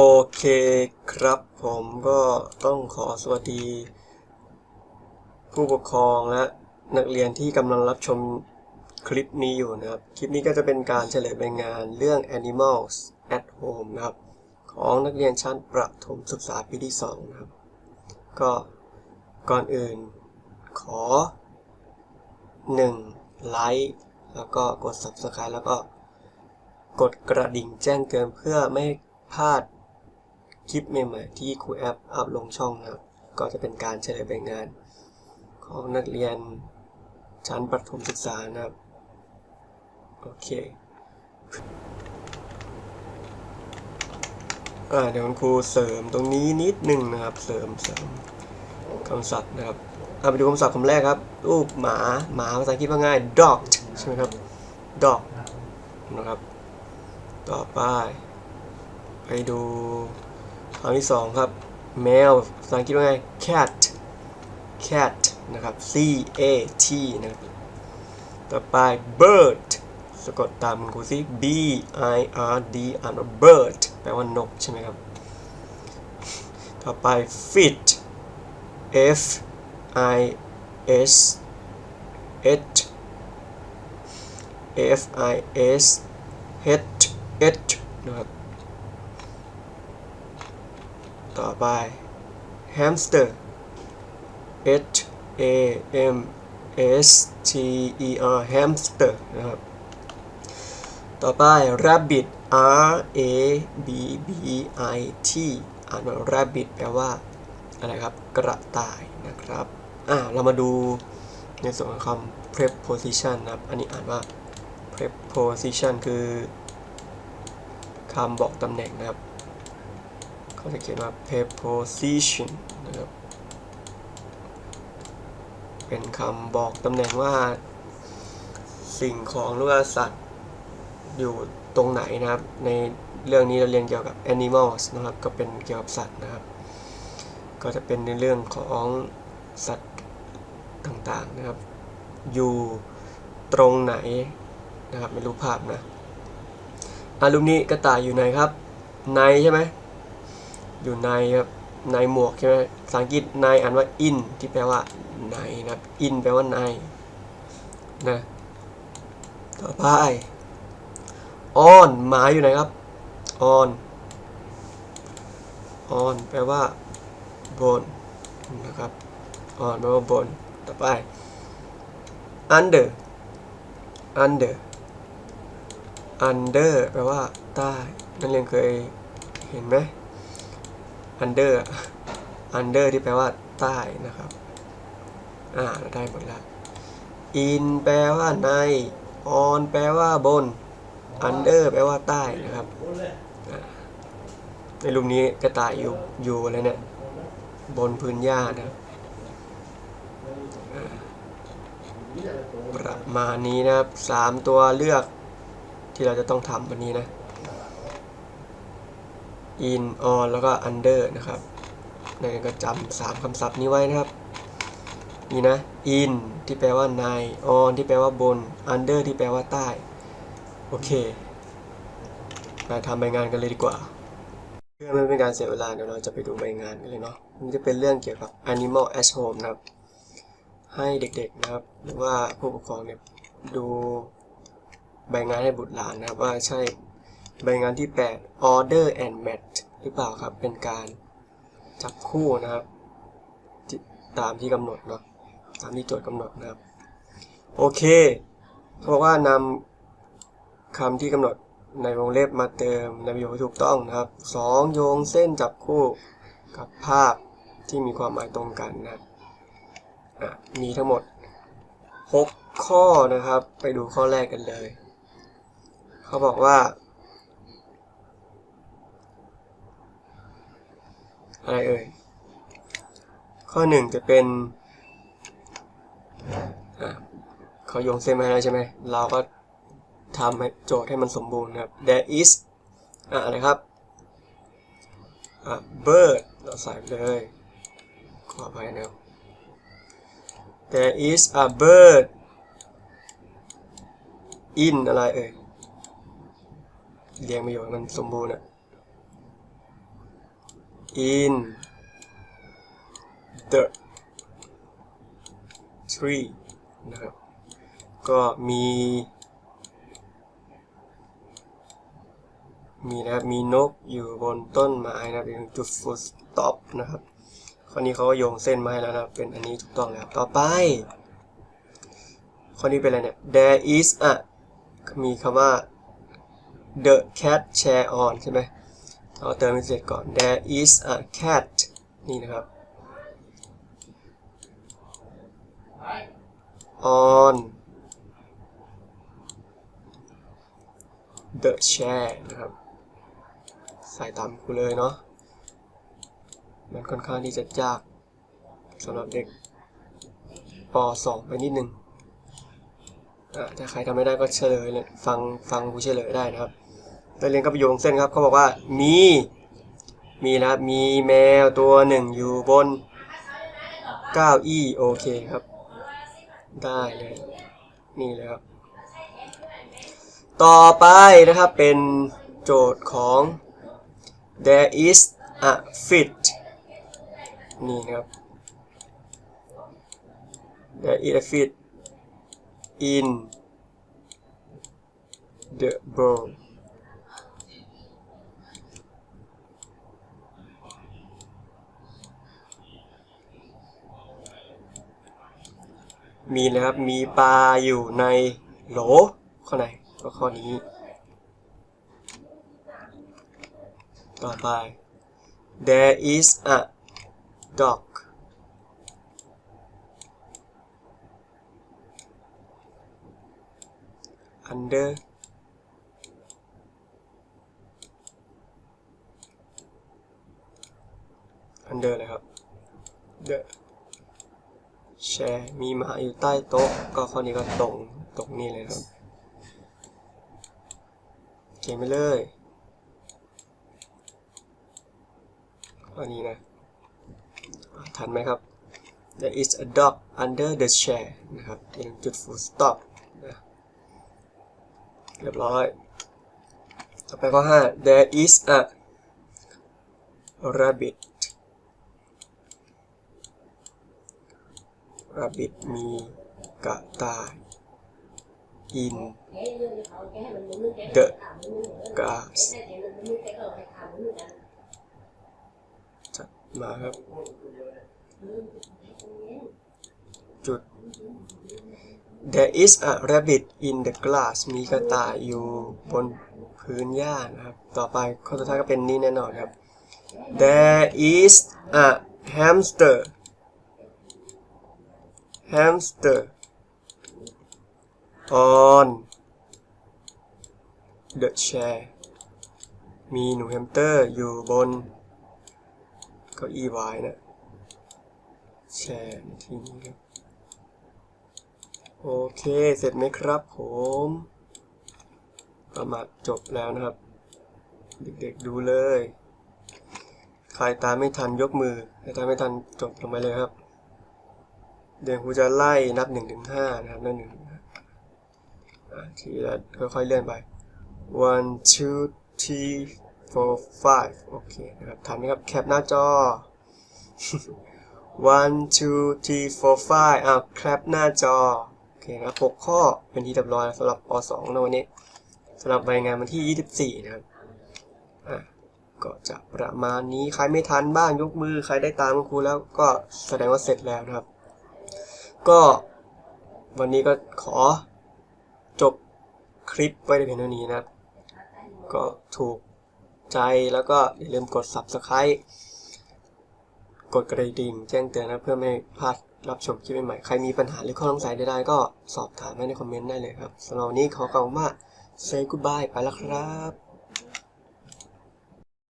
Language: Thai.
โอเคครับผมก็ต้องขอสวัสดี ผู้ปกครองและนักเรียนที่กำลังรับชมคลิปนี้อยู่นะครับ คลิปนี้ก็จะเป็นการเฉลยใบงานเรื่อง Animals at Home นะครับ ของนักเรียนชั้นประถมศึกษาปีที่2นะครับ ก็ก่อนอื่นขอ 1 ไลค์แล้วก็กด Subscribe แล้วก็กดกระดิ่งแจ้งเตือนเพื่อไม่พลาด คลิปใหม่ๆที่ครูแอปอัพลงช่องนะครับ ก็จะเป็นการเฉลยใบงาน ของนักเรียนชั้นประถมศึกษานะครับ โอเคอ่าเดี๋ยวคุณครูเสริมตรงนี้นิดหนึ่งนะครับ เสริมเสริมคำศัพท์นะครับเอาไปดูคำศัพท์คำแรกครับรูปหมาหมาภาษาอังกฤษว่าง่าย dog ใช่ไหมครับ dog นะครับ ต่อไป ไปดู คำที่สองครับแมวภาษาอังกฤษว่าไง cat cat นะครับ c a t นะครับต่อไป bird สะกดตามคุณครูซิ b i r d อ่านว่า bird แปลว่านกใช่ไหมครับ ต่อไป fit f i s h f i s h h นะครับ ต่อไป hamster h a m s t e r hamster นะครับต่อไป rabbit r a b b i t อ่านว่า rabbit แปลว่าอะไรครับ กระต่ายนะครับ อ่า เรามาดูในส่วนของคำ preposition นะครับ อันนี้อ่านว่า preposition คือคำบอกตำแหน่งนะครับ เขาจะเขียนว่า preposition นะครับ เป็นคำบอกตำแหน่งว่า สิ่งของหรือว่าสัตว์อยู่ตรงไหนนะครับ ในเรื่องนี้เราเรียนเกี่ยวกับ animals นะครับ ก็เป็นเกี่ยวกับสัตว์นะครับ ก็จะเป็นในเรื่องของสัตว์ต่างๆนะครับ อยู่ตรงไหนนะครับไม่รู้ภาพนะอารูปนี้กระต่ายอยู่ไหนครับ ในใช่ไหม อยู่ในครับในหมวกใช่ไหมภาษาอังกฤษในอ่านว่า in ที่แปลว่าในนะครับ in แปลว่าในนะต่อไป on หมายอยู่ไหนครับ on on แปลว่าบนนะครับ on แปลว่าบน ต่อไป under under under แปลว่าใต้ นักเรียนเคยเห็นไหม under อะ under ที่แปลว่าใต้นะครับ อ่าได้หมดแล้ว in แปลว่าใน on แปลว่าบน under แปลว่าใต้นะครับ ในรูปนี้กระต่ายอยู่อยู่อะไรเนี่ย บนพื้นหญ้านะประมาณนี้นะครับสามตัวเลือกที่เราจะต้องทำวันนี้นะ in on แล้วก็ under นะครับนักเรียนก็จำสามคำศัพท์นี้ไว้นะครับนี่นะ in ที่แปลว่าใน on ที่แปลว่าบน under ที่แปลว่าใต้ โอเค มาทำใบงานกันเลยดีกว่า เพื่อไม่เป็นการเสียเวลาเดี๋ยวเราจะไปดูใบงานกันเลยเนาะ มันจะเป็นเรื่องเกี่ยวกับ animal at home นะครับ ให้เด็กๆนะครับ หรือว่าผู้ปกครองเนี่ยดูใบงานให้บุตรหลานนะครับ ว่าใช่ ใบงานที่ 8 order and match หรือเปล่าครับ เป็นการจับคู่นะครับ ตามที่กำหนดเนาะ ตามที่โจทย์กำหนดนะครับ โอเคเขาบอกว่านำคำที่กำหนดในวงเล็บมาเติมในประโยคถูกต้องนะครับสองโยงเส้นจับคู่กับภาพที่มีความหมายตรงกันนะอะมีทั้งหมด 6 ข้อนะครับ ไปดูข้อแรกกันเลย เขาบอกว่า อะไรเอ่ย ข้อหนึ่งจะเป็นเขาโยงเส้นมาแล้วใช่ไหม เราก็ทำให้โจทย์ให้มันสมบูรณ์นะครับ there is อะไรครับ bird เราใส่ไปเลยขออภัยนะครับ there is a bird in อะไรเอ่ยเรียงประโยคให้มันสมบูรณ์อะ in the tree นะครับ ก็มี มีนะครับ มีนกอยู่บนต้นไม้นะครับเป็นจุด full stop นะครับข้อนี้เขาก็โยงเส้นมาให้แล้วนะเป็นอันนี้ถูกต้องแล้ว ต่อไปข้อนี้เป็นอะไรเนี่ย there is a มีคำว่า the cat chair on ใช่ไหม เอาเติมให้เสร็จก่อน there is a cat นี่นะครับ on the chair นะครับ ใส่ตามครูเลยเนาะ มันค่อนข้างที่จะยากสำหรับเด็กป .2 ไปนิดนึงถ้าใครทำไม่ได้ก็เฉลยเลย ฟังฟังครูเฉลยได้นะครับ นักเรียนก็ไปโยงเส้นครับเขาบอกว่ามี มีนะมีแมวตัวหนึ่งอยู่บนเก้าอี้โอเคครับ ได้เลยนี่เลยครับ ต่อไปนะครับเป็นโจทย์ของ there is a fit นี่นะครับ there is a fit in the bowl มีนะครับ มีปลาอยู่ในโหลข้อไหนก็ข้อนี้ ต่อไป there is a dog under under เลยครับ the chair มีหมาอยู่ใต้โต๊ะ ก็ข้อนี้ก็ตรงตรงนี้เลยครับ เขียนไปเลยข้อนี้นะ ทันไหมครับ There is a dog under the chair นะครับเป็นจุด full stop นะเรียบร้อย ต่อไปข้อ 5 There is a rabbit rabbit มีกระต่าย in the grass จัดมาครับ จุด There is a rabbit in the glass มีกระต่ายอยู่บนพื้นหญ้านะครับ ต่อไปข้อสุดท้ายก็เป็นนี่แน่นอนครับ There is a hamster hamster on the chair มีหนูแฮมสเตอร์อยู่บนเก้าอี้วายนะ แชร์ทีนี้ครับ โอเค เสร็จไหมครับผม ประมาทจบแล้วนะครับ เด็กๆดูเลย ใครตามไม่ทันยกมือ ใครตามไม่ทันจดลงไปเลยครับ เดี๋ยวครูจะไล่นับหนึ่งถึงห้านะครับนับหนึ่งทีละค่อยๆเลื่อนไป one two three four five โอเคนะครับทันไหมครับ แคปหน้าจอ one two three four five อ้าวแคปหน้าจอ โอเคนะครับหกข้อเป็นที่เรียบร้อยสำหรับป .2 ในวันนี้สำหรับใบงานวันที่ 24 นะครับอะก็จะประมาณนี้ ใครไม่ทันบ้างยกมือ ใครได้ตามคุณครูแล้วก็แสดงว่าเสร็จแล้วนะครับ ก็วันนี้ก็ขอจบคลิปไว้ในเพียงเท่านี้นะครับ ก็ถูกใจแล้วก็อย่าลืมกด subscribe กดกระดิ่งแจ้งเตือนนะเพื่อไม่พลาดรับชมคลิปใหม่ๆใครมีปัญหาหรือข้อสงสัยใดๆก็สอบถามไว้ในคอมเมนต์ได้เลยครับสำหรับวันนี้ขอกล่าวว่า say goodbye ไปแล้วครับ